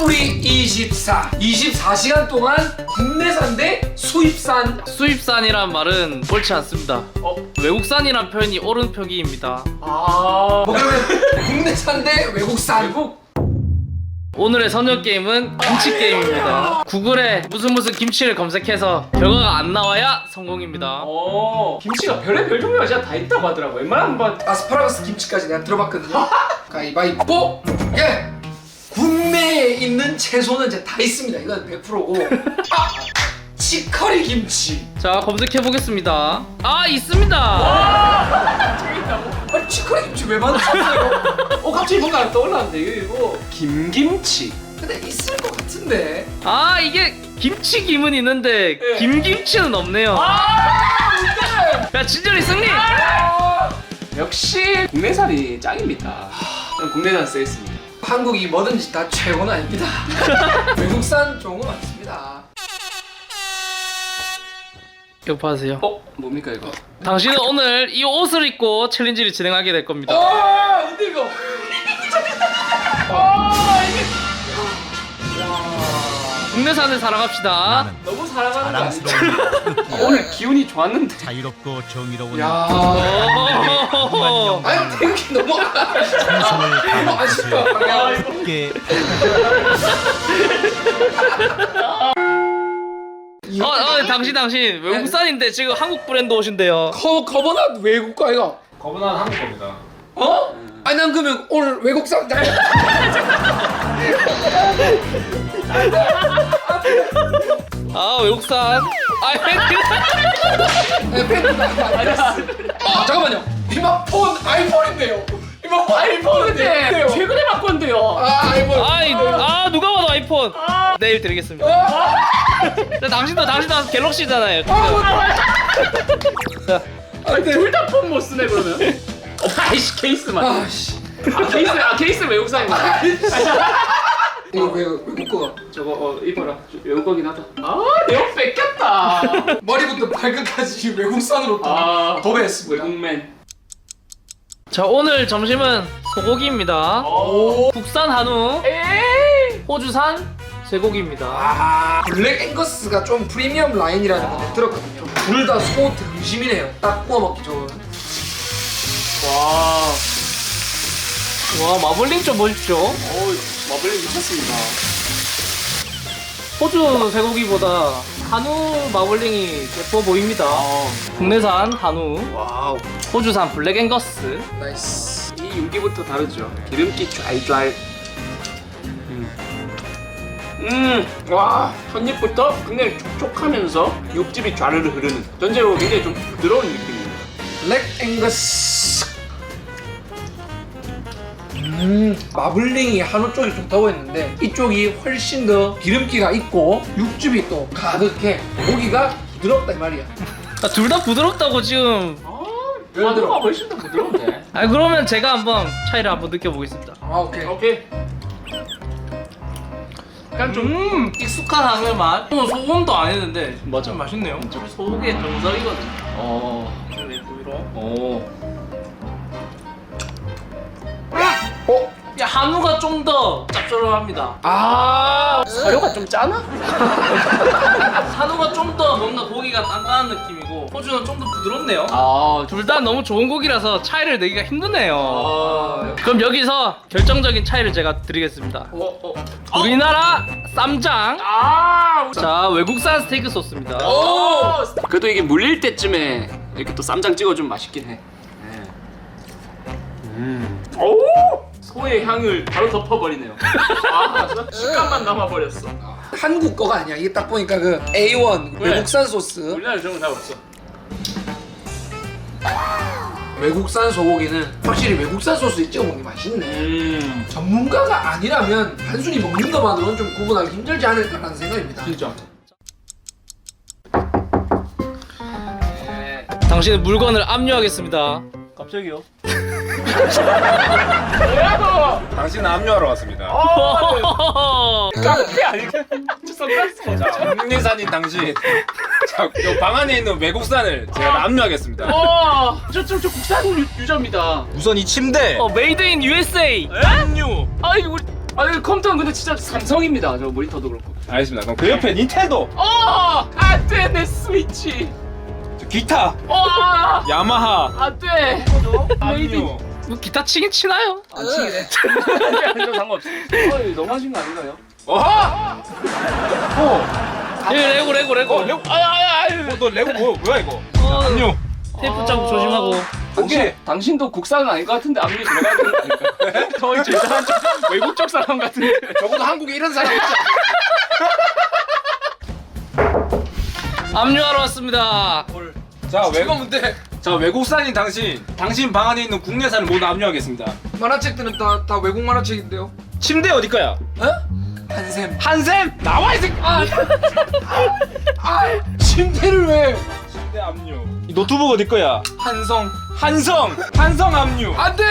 까불이 24 24시간 동안 국내산 대 수입산. 수입산이란 말은 옳지 않습니다. 어? 외국산이란 표현이 옳은 표기입니다. 아. 뭐 그러면 국내산 대 외국산. 외국. 오늘의 선녀 게임은 김치 게임입니다. 구글에 무슨 무슨 김치를 검색해서 결과가 안 나와야 성공입니다. 어. 김치가 별의별 종류가 진짜 다 있다고 하더라고. 웬만하면 뭐 아스파라거스 김치까지 내가 들어봤거든요. 가위바위보. 예 국내에 있는 채소는 이제 다 있습니다 이건 100%고 아 치커리 김치 자 검색해 보겠습니다. 아 있습니다. 아니 치커리 김치 왜 만드셨어요? 어 갑자기 뭔가 떠올랐는데 이거 이거 김김치 근데 있을 것 같은데 아 이게 김치 김은 있는데 예. 김김치는 없네요. 야 진절이 승리. 역시 국내산이 짱입니다 저는 국내산 쓰겠습니다 한국이 뭐든지 다 최고는 아닙니다 외국산 좋은 거 많습니다 이거 봐세요. 어? 뭡니까 이거? 당신은 오늘 이 옷을 입고 챌린지를 진행하게 될 겁니다. 아 근데 이거 국내산을 사랑합시다. 너무 사랑하는 거? 자랑스러운 오늘 기운이 좋았는데 자유롭고 정의로운 야 오. 아니 태극기 넘어가 정성을 너무 아쉽다 함께 어, 어, 당신 당신 외국산인데 지금 한국 브랜드 옷인데요. 커 커버넛 외국 거 이거 거부난 한국 겁니다. 어? 아니 난 그러면 오늘 외국산 장 아 외국산. 아 네, 팬티가 아 잠깐만요. 이마 폰 아이폰인데요. 이마 폰 아이폰인데 최근에 바꿨는데요. 아 아이폰. 아이, 아 누가 봐도 아이폰. 내일 드리겠습니다. 근데 당신도 당신도 갤럭시잖아요. 둘다폰 못 쓰네 그러면. 어 아이씨 케이스만. 아 씨. 아 케이스 아 케이스 외국산입니다 이 거 왜 외국 거 저거 어 이뻐라. 저 외국 거긴 하다. 아내옷 뺏겼다! 머리부터 발끝까지 외국산으로 또아 도배했습니다. 외국맨. 자 오늘 점심은 소고기입니다. 오. 국산 한우, 에이! 호주산 쇠고기입니다. 아 블랙 앵거스가 좀 프리미엄 라인이라는 거 내가 들었거든요. 둘 다소 등심이네요. 딱 구워 먹기 좋은. 와 와 마블링 좀 보십시오. 어우 마블링 미쳤습니다. 호주 쇠고기보다 한우 마블링이 예뻐 보입니다. 국내산 한우, 와우. 호주산 블랙 앵거스. 나이스. 이 윤기부터 다르죠? 기름기 좔좔 음 와 첫입부터 굉장히 촉촉하면서 육즙이 좌르르 흐르는 전체적으로 굉장히 좀 부드러운 느낌입니다. 블랙 앵거스 음 마블링이 한우 쪽이 좋다고 했는데 이쪽이 훨씬 더 기름기가 있고 육즙이 또 가득해 고기가 부드럽다 이 말이야 아, 둘다 부드럽다고 지금. 들어. 한우가 훨씬 더 부드러운데 아 그러면 제가 한번 차이를 한번 느껴보겠습니다. 아 오케이 오케이 약간 좀 음 익숙한 한우 맛. 어, 소금도 안 했는데 맞아. 좀 맛있네요. 좀 소고기의 정석이거든요. 어... 좀 위로. 오... 어? 야 한우가 좀 더 짭조름합니다. 아 사료가 좀 짜나? 한우가 좀 더 뭔가 고기가 단단한 느낌이고 호주는 좀 더 부드럽네요. 아... 둘 다 너무 좋은 고기라서 차이를 내기가 힘드네요. 아... 그럼 여기서 결정적인 차이를 제가 드리겠습니다. 어... 어... 우리나라 쌈장, 아... 자 외국산 스테이크 소스입니다. 오! 그래도 이게 물릴 때쯤에 이렇게 또 쌈장 찍어주면 맛있긴 해. 음. 오! 소의 향을 바로 덮어버리네요. 아, 식감만 남아버렸어. 한국 거가 아니야 이게 딱 보니까 그 A1 왜? 외국산 소스 우리나라 이런 거다 없어. 외국산 소고기는 확실히 외국산 소스에 찍어 먹는 게 맛있네 음. 전문가가 아니라면 단순히 먹는 것만으로는 좀 구분하기 힘들지 않을까라는 생각입니다 진짜. 네. 당신의 물건을 압류하겠습니다. 갑자기요? 당신은 압류하러 왔습니다. 깡패 아니겠? 저 선글라스 벗어. 자, 국내산인 당신. 자, 요방 안에 있는 외국산을 제가 압류하겠습니다. 와, 저, 저, 저 국산 유, 유저입니다. 우선 이 침대 어, 메이드 인 USA. 압류. 아이, 우리, 아니 컴퓨터는 근데 진짜 삼성입니다. 저 모니터도 그렇고. 알겠습니다. 그럼 그 옆에 닌텐도, 어! 안돼 내 스위치. 저 기타, 어! 야마하, 안돼. 메이드. 압류. 뭐 기타 치긴 치나요? 안 치기네. 저 상관없어. 어, 너무 하신 거 아닌가요? 어하! 예, 레고 레고 레고. 어, 레고. 아야야야. 어, 너 레고 뭐, 뭐야 이거? 어, 압류. 테이프 자국 조심하고. 당신 당신도 국산은 아닌 것 같은데 압류 들어가야 되는 거 아닐까? 저희 제사한 외국적 사람 같은데. 적어도 한국에 이런 사람이 있지 압류하러 왔습니다. 자, 외국, 이거 뭔데? 자 외국산인 당신, 당신 방 안에 있는 국내산을 모두 압류하겠습니다. 만화책들은 다, 다 외국 만화책인데요 침대 어디 거야? 어? 한샘 한샘 나와 이 새끼. 아, 아, 침대를 왜 침대 압류. 이 노트북 어디 거야? 한성 한성, 한성 압류. 안돼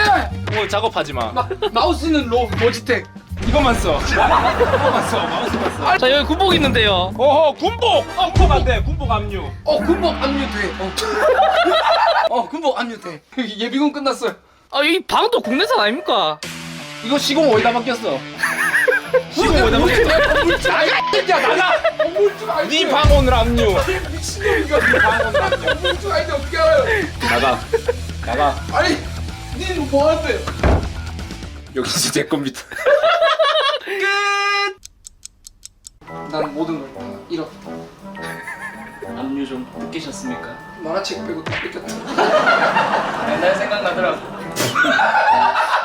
오늘 작업하지 마. 마, 마우스는 로, 로지텍 이것만 써. 이것만 써. 마우스만 써. 자 여기 군복 있는데요. 어허 군복. 어 군복 안 돼. 군복 압류. 어 군복 압류 돼 어, 어 군복 압류 돼 예비군 끝났어요 아 이 방도 국내산 아닙니까? 이거 시공 어디다 맡겼어? 시공 어디다 맡겼어? 물줄 아야 야 나가 어, 물줄 알지 네방 오늘 압류. 미친놈이가 방 오늘 압류. 물줄 알지 어떻게 알아요 나가. 나가. 아니 니는 뭐한대 여기 진짜 제 겁니다. 난 모든 걸 다 잃었다 압류 좀 느끼셨습니까? 만화책 빼고 다 뺏겼다 옛날 생각나더라고.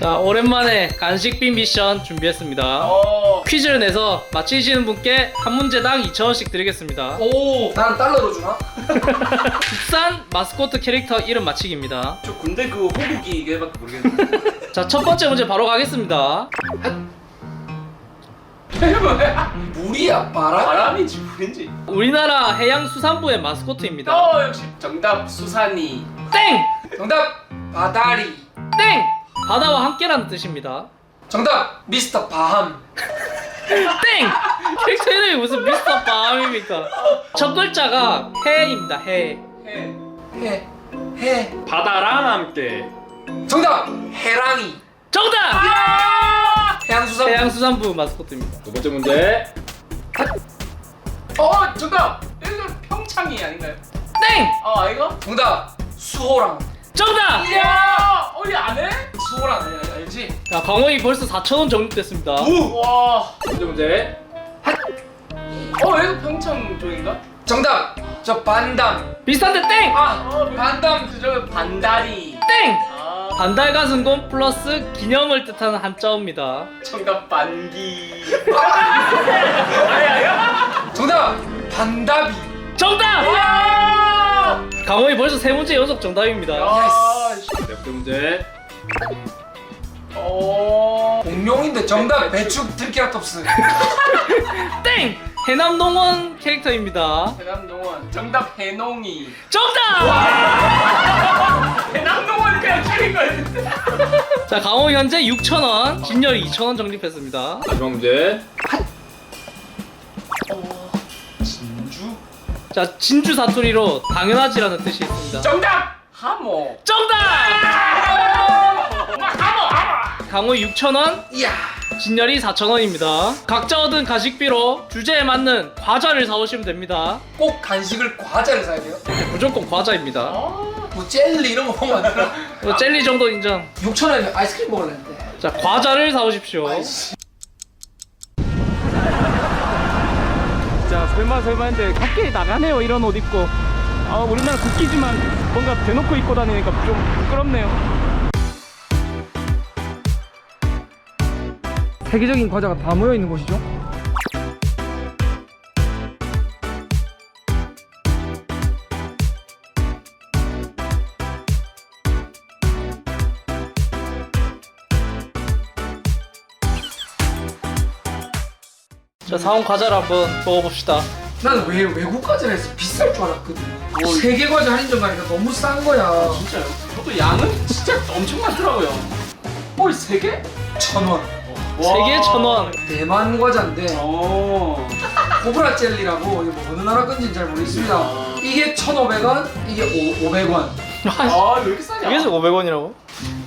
자 오랜만에 간식빈 미션 준비했습니다. 어. 퀴즈를 내서 맞히시는 분께 한 문제당 2,000원씩 드리겠습니다. 오 나는 달러로 주나? 국산 마스코트 캐릭터 이름 맞히기입니다. 저 군대 그 호국이 이게밖에 모르겠는데. 자 첫 번째 문제 바로 가겠습니다. 뭐야? 물이야 바람? 바람인지 물인지. 우리나라 해양수산부의 마스코트입니다. 어 역시 정답 수산이. 땡! 정답 바다리 땡! 바다와 함께라는 뜻입니다. 정답 미스터 바함 땡! 캐릭터 이름이 무슨 미스터 밤입니까? 첫 글자가 해입니다. 해. 해. 해 해. 바다랑 함께. 정답 해랑이 정답! 해양수산 해양수산부 마스코트입니다. 두 번째 문제. 어 정답. 이거 평창이 아닌가요? 땡! 어 이거? 정답 수호랑 정답! 이야 어디 안 해? 알- 알지? 자, 강호이 벌써 4,000원 적립됐습니다. 와. 두 번째 문제. 어 이거 평창 쪽인가? 정답 저 반담 비슷한데 땡! 아 어 반담 그저 반다리. 땡! 아 반달 가슴곰 플러스 기념을 뜻하는 한자어입니다. 정답 반기. 정답 반다비 정답! 와. 강호이 벌써 세 문제 연속 정답입니다. 야. 네 번째 문제. 어. 공룡인데 정답 배추 트리케라톱스 땡! 해남동원 캐릭터입니다. 해남동원. 정답 해농이. 정답! 해남동원 그냥 줄인 거야. 자, 강호 현재 6,000원, 진열이 2,000원 적립했습니다. 마지막 문제. 진주. 자, 진주 사투리로 당연하지라는 뜻이 있습니다. 정답 하모. 정답! 하모 하모. 강호 6,000원, 이야 진열이 4,000원입니다. 각자 얻은 가식비로 주제에 맞는 과자를 사오시면 됩니다. 꼭 간식을 과자를 사야 돼요? 무조건 과자입니다. 뭐 젤리 이런 거 보면 안 되나? 뭐 젤리 정도 인정. 6천 원이면 아이스크림 먹을랬는데 자, 과자를 사오십시오. 아이씨 자 설마 설마 했는데 밖에 나가네요 이런 옷 입고 아 우리나라 국기지만 뭔가 대놓고 입고 다니니까 좀 부끄럽네요 세계적인 과자가 다 모여 있는 곳이죠? 자, 사온 과자를 한번 먹어봅시다. 나는 왜 외국 과자를 해서 비쌀 줄 알았거든 세계 과자 할인점 가니까 너무 싼 거야 진짜요? 저도 양은 진짜 엄청 많더라고요 뭘 세 개? 천 원 세 개에 천 원. 대만 과자인데 어. 코브라 젤리라고 이게 뭐 어느 나라 건지는 잘 모르겠습니다 이게 1,500원 이게 500원 아왜 이렇게 싸냐? 이게 500원이라고?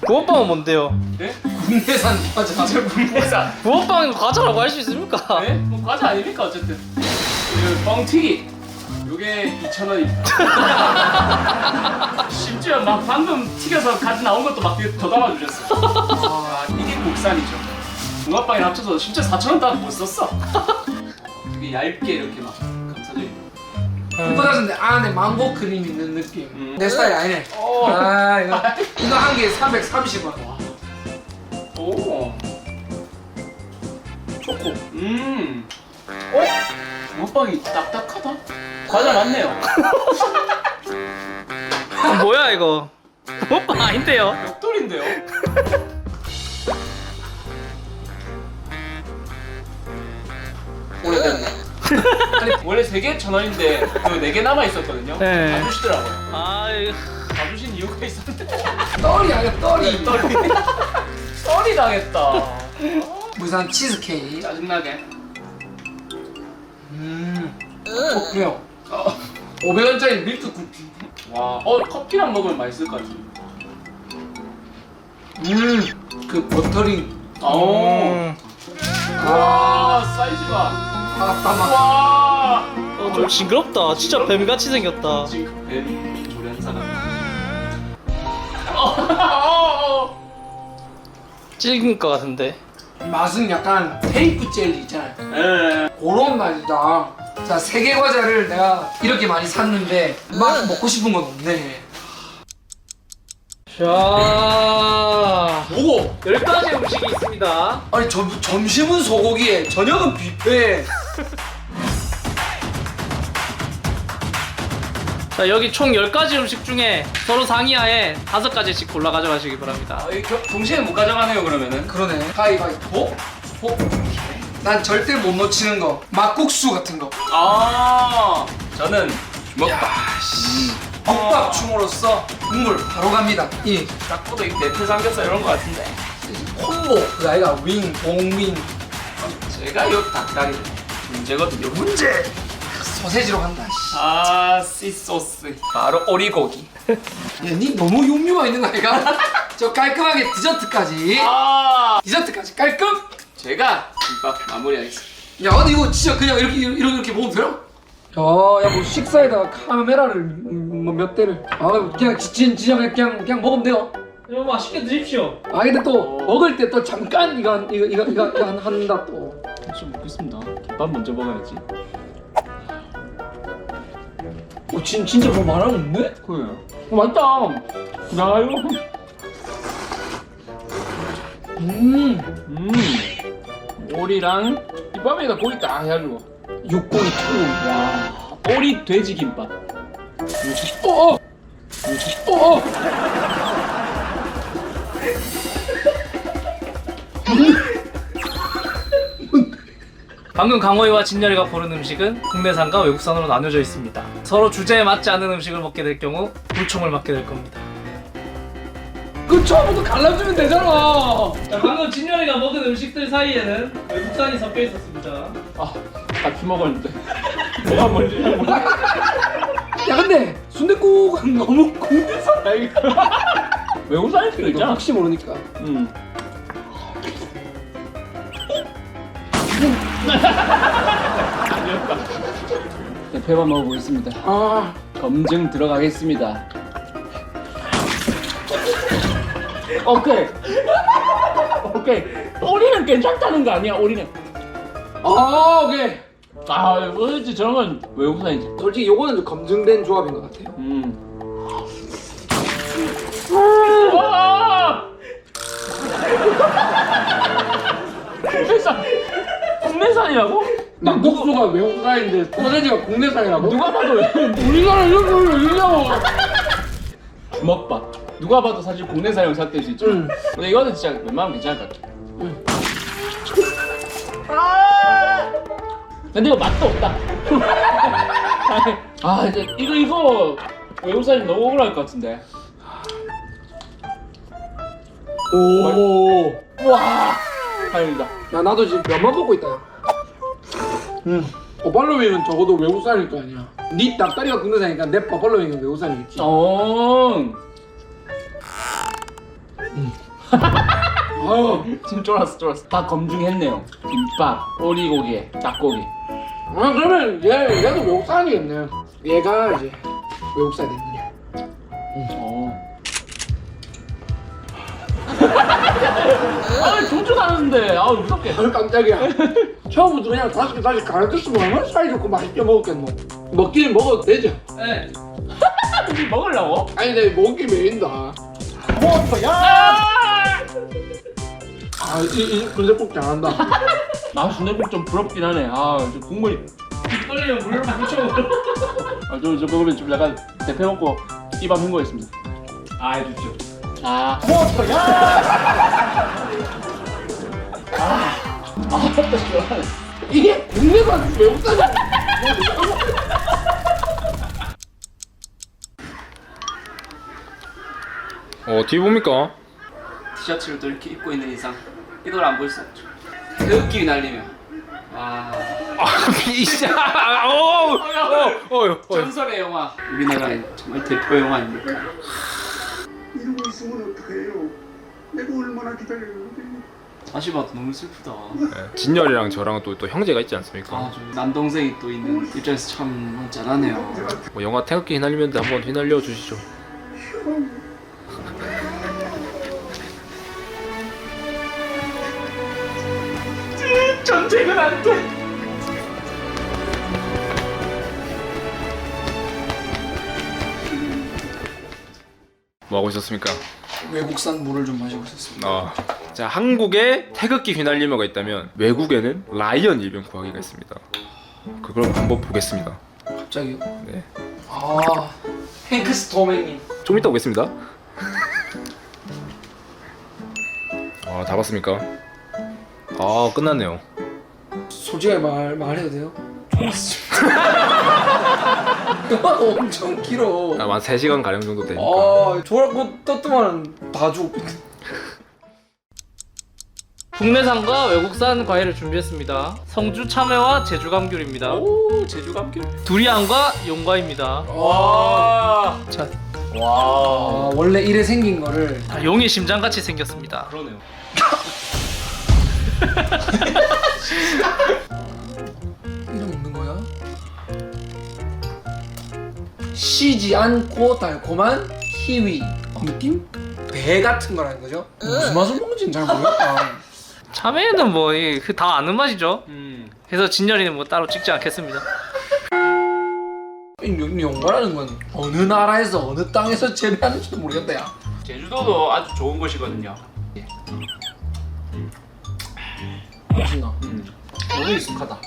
붕어빵은 뭔데요? 네? 국내산 과자. 국내산. 붕어빵 과자라고 할 수 있습니까? 네? 뭐 과자 아닙니까 어쨌든. 그 뻥튀기. 요게 2,000원입니다. 심지어 막 방금 튀겨서 가지 나온 것도 막 더 담아 주셨어. 아, 이게 국산이죠. 붕어빵이랑 합쳐서 진짜 4,000원 따도 못 썼어. 되게 얇게 이렇게 막. 이거다는데 안에 망고 크림 있는 느낌. 음. 내 스타일 아니네. 어. 아 이거 이거 한 개에 330원. 오. 초코. 음. 어? 붕어빵이 딱딱하다. 과자 맞네요. 아, 뭐야 이거? 붕어빵 아닌데요? 벽돌인데요? 오래됐네. 아니 원래 3개 천 원인데 그 4개 남아 있었거든요. 네. 다 주시더라고요. 아 이거 다 주신 이유가 있었는데. 떨이 아니야 떨이. 떨이. 떨이 당했다. 부산 치즈케이크. 짜증나게. 음. 좋고요. 500원짜리 밀크 쿠키. 와. 어 커피랑 먹으면 맛있을 것 같아. 음. 그 버터링. 오. 음, 와 사이즈가. 와. 어, 좀 징그럽다. 진짜 뱀 같이 생겼다. 지금 뱀. 어, 어, 어. 찔긴 것 같은데. 맛은 약간 테이프 젤리 있잖아요. 예. 그런 맛이다. 자, 세 개 과자를 내가 이렇게 많이 샀는데 막 먹고 싶은 건 없네. 자, 뭐고? 10가지 음식이 있습니다. 아니 점, 점심은 소고기에 저녁은 뷔페. 자, 여기 총 10가지 음식 중에 서로 상의하에 5가지씩 골라 가져가시기 바랍니다. 아, 이 겨- 동시에 못 가져가네요 그러면은. 그러네. 가위바위보. 보. 난 절대 못 놓치는 거. 막국수 같은 거. 아 저는 주먹밥. 국밥 춤으로써 국물 바로 갑니다. 이 딱 봐도 이 네트 삼겹살 이런 거 같은데. 콤보. 그 아이가 윙, 봉 윙. 제가 요 닭다리 문제거든요. 문제. 소세지로 간다. 씨. 아 씨 소스. 바로 오리고기. 야, 니 너무 육류가 있는 거 아이가? 저 깔끔하게 디저트까지. 아 디저트까지 깔끔. 제가 김밥 마무리하겠습니다. 야 근데 이거 진짜 그냥 이렇게 이렇게 이렇게 먹으면 돼요? 야, 야뭐 식사에다가 카메라를 음, 뭐몇 대를 아 그냥 진 진짜 그냥 그냥, 그냥 먹으면 돼요. 여러분 맛있게 드십시오. 아 근데 또 먹을 때 또 잠깐 이거 한- 이거 이거 이거, 이거 한- 한다 또. 좀 먹겠습니다. 김밥 먼저 먹어야지. 어 진, 진짜 뭐 말하는 없네? 그래요. 어, 맛있다. 야 이거. 음 음. 오리랑 김밥에다 고기 딱 해가지고. 육고기 투. 와. 오리 돼지 김밥. 어 어 어 어. 방금 강호이와 진열이가 고른 음식은 국내산과 외국산으로 나뉘어져 있습니다. 서로 주제에 맞지 않는 음식을 먹게 될 경우 불총을 맞게 될 겁니다. 그 처음부터 갈라주면 되잖아. 자, 방금 진열이가 먹은 음식들 사이에는 외국산이 섞여 있었습니다. 아, 같이 먹었는데. 먼저 먹야 근데 순댓국은 너무 국내산 아이가. 외국 사일 수도 이거 있잖아. 혹시 모르니까. 음. 아니었다. 대패만 먹어보겠습니다. 아 검증 들어가겠습니다. 오케이. 오케이. 오리는 괜찮다는 거 아니야, 오리는. 아, 오케이. 아, 뭐지 저런 건 외국산이지. 솔직히 요거는 좀 검증된 조합인 것 같아요. 음. 막국수가 외국산인데 소세지가 국내산이라고? 누가 봐도 우리나라 이런 걸 왜냐고? 주먹밥. 누가 봐도 사실 국내산이라고 생각될 수 있죠. 응. 근데 이거는 진짜 웬만하면 괜찮을 것 같아. 응. 근데 이거 맛도 없다. 아 이제 이거 이거 외국산이 너무 억울할 것 같은데. 오. 와. 다행이다. 야 나도 지금 면만 먹고 있다. 응. 버팔로윙은 적어도 외국산일 거 아니야. 네 닭다리가 국내산이니까 내 버팔로윙은 외국산이겠지. 어. 아유, 지금 쫄았어 쫄았어. 다 검증했네요. 김밥, 오리고기, 닭고기. 아 그러면 얘 얘도 외국산이겠네. 얘가 이제 외국산이 됐 조준하는데 아 무섭게. 아 깜짝이야. 처음부터 그냥 다섯 개 다시 가르쳤으면 얼마나 사이좋고 맛있게 먹었겠노. 먹기는 먹어도 되죠. 네. 우리 먹으려고? 아니 내 먹기 메인다. 야! 아, 이, 이 근데 꼭 잘한다. 나 순대국 좀 부럽긴 하네. 아, 저 국물이. 떨리면 물을 묻혀 아, 저, 저 먹으면 좀 약간 대패 먹고 입안 헹궈 있습니다. 아 해주죠 아. 아, 아, 또 시원하네. 이게 국내산 외국산이 어 뒤에 봅니까? 티셔츠를 또 이렇게 입고 있는 이상 이걸 안 볼 수 없죠. 느낌이 날리면. 아. 아 이씨 어어 어 전설의 영화. 우리나라의 정말 대표 영화 아닙니까? 이러고 있으면 어떡해요? 내가 얼마나 기다렸는데. 다시 봐도 너무 슬프다. 진열이랑 저랑 또, 또 형제가 있지 않습니까? 아, 저 남동생이 또 있는 입장에서 참 짠하네요. 뭐 영화 태극기 휘날리면서 한번 휘날려 주시죠. 전쟁은 안 돼. 뭐 하고 있었습니까? 외국산 물을 좀 마시고 있었습니다. 아, 자 한국에 태극기 휘날리머가 있다면 외국에는 라이언 일병 구하기가 있습니다. 그걸 한번 보겠습니다. 갑자기요? 네, 아, 행크스 도맹님. 좀 이따 오겠습니다. 아, 다 봤습니까? 아, 끝났네요. 솔직하게 말 말해도 돼요? 그만 엄청 길어. 아, 한 3시간 가량 정도 되니까. 아, 저라고 떴더만 다 주고. 국내산과 외국산 과일을 준비했습니다 성주 참외와 제주 감귤입니다 오, 제주 감귤. 두리안과 용과입니다 와. 자 와. 아, 원래 이래 생긴 거를 아, 용의 심장같이 생겼습니다 그러네요. 이래 먹는 거야? 쉬지 않고 달콤한 키위 느낌? 배 같은 거라는 거죠? 무슨 맛을 먹는지는 잘 모르겠다. 참외는 뭐다 아는 맛이죠 음. 그래서 진열이는 뭐 따로 찍지 않겠습니다 이 용- 용과라는 건 어느 나라에서 어느 땅에서 재배하는지도 모르겠다 야. 제주도도 아주 좋은 곳이거든요. 맛있나? 음. 너무 익숙하다.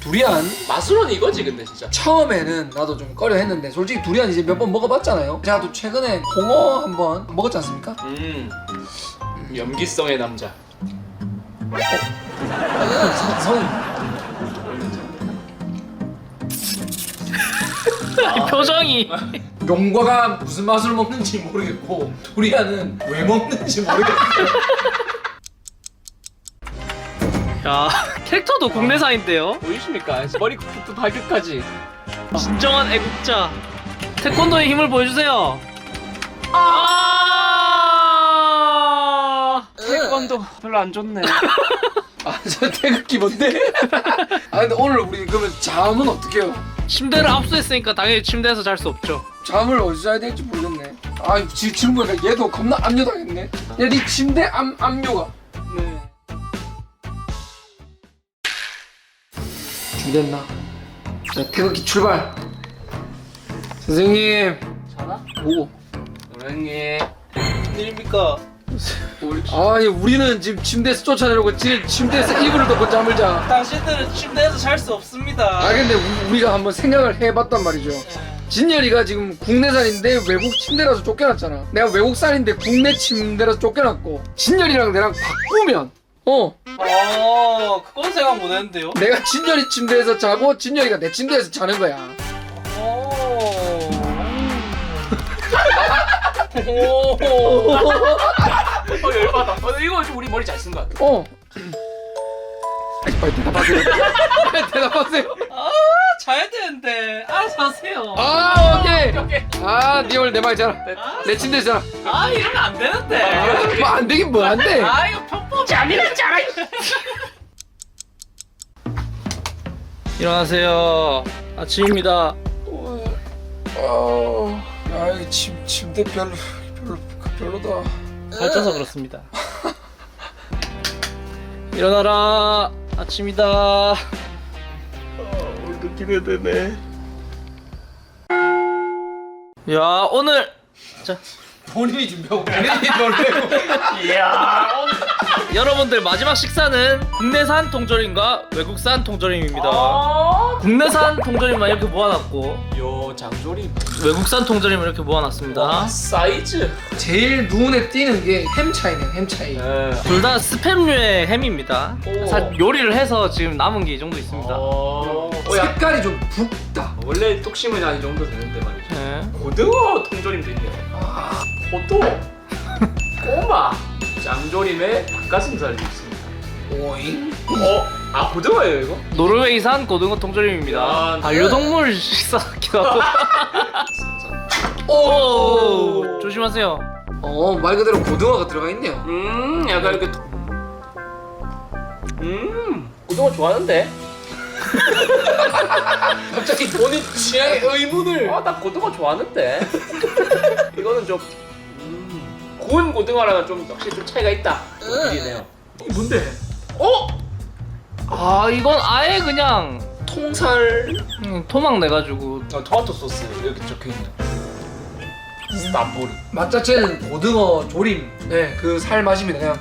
두리안 맛으로는 이거지 근데 진짜. 처음에는 나도 좀 꺼려 했는데 솔직히 두리안 이제 몇 번 먹어봤잖아요. 제가 또 최근에 홍어 한번 먹었지 않습니까? 음. 염기성의 남자. 성- 성인. 이 표정이. 용과가 무슨 맛을 먹는지 모르겠고 두리안은 왜 먹는지 모르겠고 야 캐릭터도 국내산인데요? 보이십니까? 머리부터 발끝까지. 진정한 애국자. 태권도의 힘을 보여주세요. 아 태권도 별로 안 좋네. 아저 태극기 뭔데? 아 근데 오늘 우리 그러면 잠은 어떻게 해요? 침대를 압수했으니까 당연히 침대에서 잘 수 없죠 잠을 어디서 자야 될지 모르겠네 아 지, 지금 보니까 얘도 겁나 압류당했네 야네 침대 압, 압류가 네. 준비됐나? 자 태극기 출발 선생님 자나? 보고 노랭이. 일입니까 아니 우리는 지금 침대에서 쫓아내려고 지금 침대에서 이불을 덮고 잠을 자. 당신들은 침대에서 잘 수 없습니다 아 근데 우- 우리가 한번 생각을 해봤단 말이죠. 진열이가 지금 국내산인데 외국 침대라서 쫓겨났잖아. 내가 외국산인데 국내 침대라서 쫓겨났고 진열이랑 내랑 바꾸면 어어 그건 생각 못 했는데요 내가 진열이 침대에서 자고 진열이가 내 침대에서 자는 거야. 오. 어 열받아. 어, 이거 좀 우리 머리 잘 쓴 것 같아. 어 빨리 대답하세요. 빨리 대답하세요. 아 자야 되는데 알아서 하세요 아 오케이. 아, 니 오늘 내말 잘. 내 침대잖아. 아 이러면 안 되는데 뭐안 되긴 뭐 안 돼. 아 이거 편법이 아니랬잖아 일어나세요 아침입니다 어, 아이 침 침대 별로 별로 별로다. 살쪄서 그렇습니다. 일어나라. 아침이다. 오늘도 기대되네. 야 오늘! 자. 본인이 준비하고 본인이 놀래고. 이야 여러분들 마지막 식사는 국내산 통조림과 외국산 통조림입니다 아, 국내산 통조림만 이렇게 모아놨고 요 장조림. 외국산 통조림을 이렇게 모아놨습니다 와, 사이즈. 제일 눈에 띄는 게 햄 차이네 햄 차이. 네. 둘다 스팸류의 햄입니다 오. 사 요리를 해서 지금 남은 게 이 정도 있습니다 어, 어, 야, 색깔이 좀 붉다. 원래 뚝심은 한이 정도 되는데 말이죠. 네. 고등어 통조림도 있네요. 아, 호도, 꼬마, 장조림에 닭가슴살도 있습니다. 오잉. 어? 아 고등어예요 이거? 노르웨이산 고등어 통조림입니다 야, 반려동물 식사 같기도 하고 오. 오 조심하세요 어, 말 그대로 고등어가 들어가 있네요. 음 약간 이렇게 음 고등어 좋아하는데? 갑자기 본인 취향의 의문을. 아나 고등어 좋아하는데 이거는 좀 음, 구운 고등어랑은 좀 확실히 좀 차이가 있다 이네요 이게 뭔데? 어? 아 이건 아예 그냥 통살 음, 토막 내가지고 어, 토마토 소스 이렇게 적혀있네 스탄불 맛 자체는 고등어 조림. 네, 그 살 맛입니다. 그냥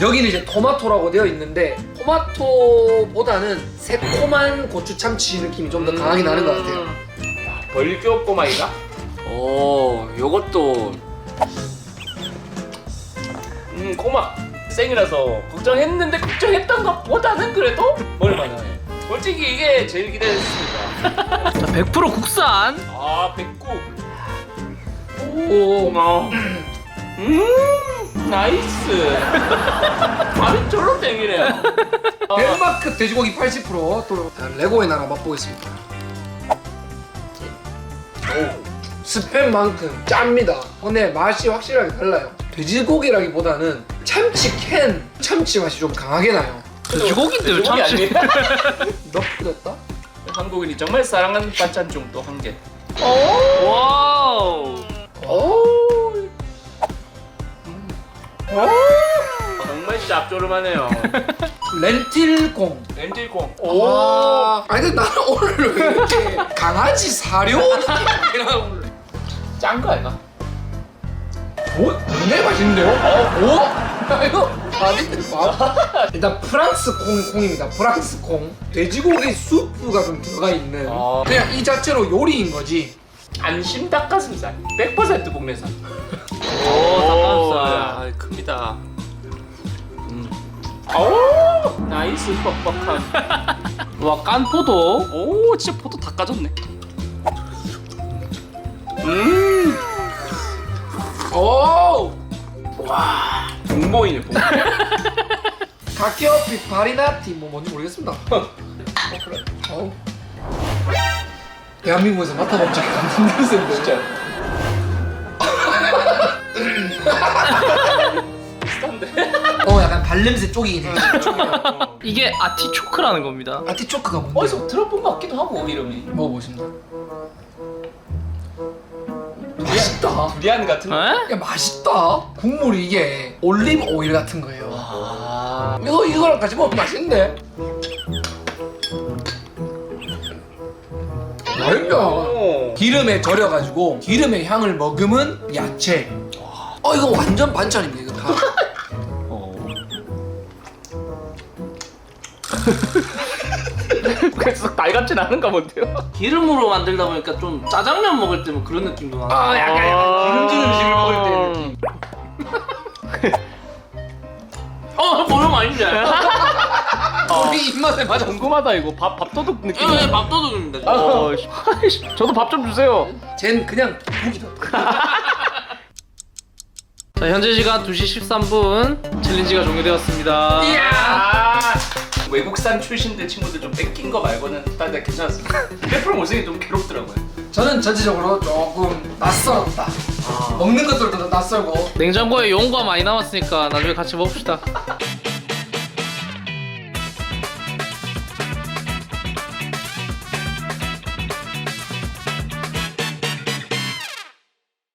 여기는 이제 토마토라고 되어 있는데 토마토보다는 새콤한 고추 참치 느낌이 좀 더 강하게 나는 것 같아요. 아, 벌교 꼬마이가? 오 요것도 음 꼬마. 생이라서 걱정했는데 걱정했던 것보다는 그래도 먹을만해 솔직히 이게 제일 기대했습니다. 자, 100% 국산? 아 백국 오, 어. 음 나이스. 밥이 쫄로 땡기네요. 아, 덴마크 돼지고기 80%또 레고의 나라 맛보겠습니다. 스팸만큼 짭니다. 근데 맛이 확실하게 달라요. 돼지고기라기보다는 참치 캔 참치 맛이 좀 강하게 나요. 돼지고기인데 왜 돼지고기 참치 아니에요? 넉bud었다? 한국인이 정말 사랑하는 반찬 중 또 한 개. 와우 오. 음. 정말 짭조름하네요. 렌틸콩. 렌틸콩. 오. 아니 근데 나는 오늘 왜 이렇게 강아지 사료 느낌이라 오늘. 짠 거 아이가? 오? 굉장히 맛있는데요? 어? 오? 야 이거 밥인데 밥? 일단 프랑스 콩, 콩입니다 프랑스 콩 돼지고기 수프가 좀 들어가 있는 아. 그냥 이 자체로 요리인 거지 안심 닭가슴살. 100% 국내산. 오 닭가슴살 아, 큽니다. 음. 오, 나이스 뻑뻑한. 와 깐포도 오, 진짜 포도 다 까졌네. 음, 오! 공보이네, 공보. 가키오피 바리나티 뭐 뭔지 모르겠습니다 어, 그래. 대한민국에서 맡아본 적이 없는 냄새인데 진짜 비슷한데? 어 약간 발냄새 쪽이긴 해 이게 아티초크라는 겁니다 아티초크가 뭔데? 어디서 들어본 것 같기도 하고, 이름이. 먹어보신다 맛있다. 두리안 같은 에? 야 맛있다. 국물이 이게 올리브 오일 같은 거예요. 아. 이거 이거랑 같이 먹으면 맛있는데? 맛있다. 오. 기름에 절여가지고 기름의 향을 머금은 야채. 어 이거 완전 반찬입니다 이거 다 그래서 달갑진 않은가 본데요? 기름으로 만들다 보니까 좀 짜장면 먹을 때 뭐 그런 느낌도 나고. 아 약간 약간 기름진 음식을 먹을 때 느낌. 어 모르면 아닌데 우리 입맛에 맞아. 궁금하다 이거. 밥 밥도둑 느낌. 이거 밥도둑입니다 어, 씨. 저도 밥 좀 주세요. 쟨 그냥 국이다. 자 현재 시간 2시 13분. 챌린지가 종료되었습니다. 아, 외국산 출신들 친구들 좀 뺏긴 거 말고는 다다 괜찮았습니다. 100% 못생긴 좀 괴롭더라고요. 저는 전체적으로 조금 낯설었다. 먹는 것들도 낯설고 냉장고에 용과 많이 남았으니까 나중에 같이 먹읍시다